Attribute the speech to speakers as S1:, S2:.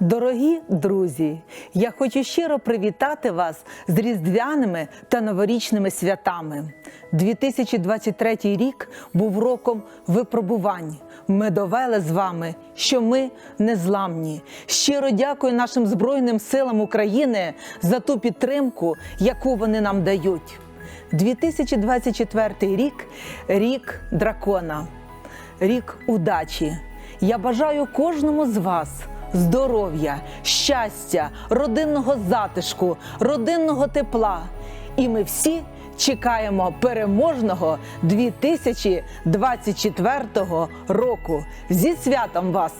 S1: Дорогі друзі, я хочу щиро привітати вас з різдвяними та новорічними святами. 2023 рік був роком випробувань. Ми довели з вами, що ми незламні. Щиро дякую нашим Збройним силам України за ту підтримку, яку вони нам дають. 2024 рік рік дракона, рік удачі. Я бажаю кожному з вас здоров'я, щастя, родинного затишку, родинного тепла. І ми всі чекаємо переможного 2024 року. Зі святом вас!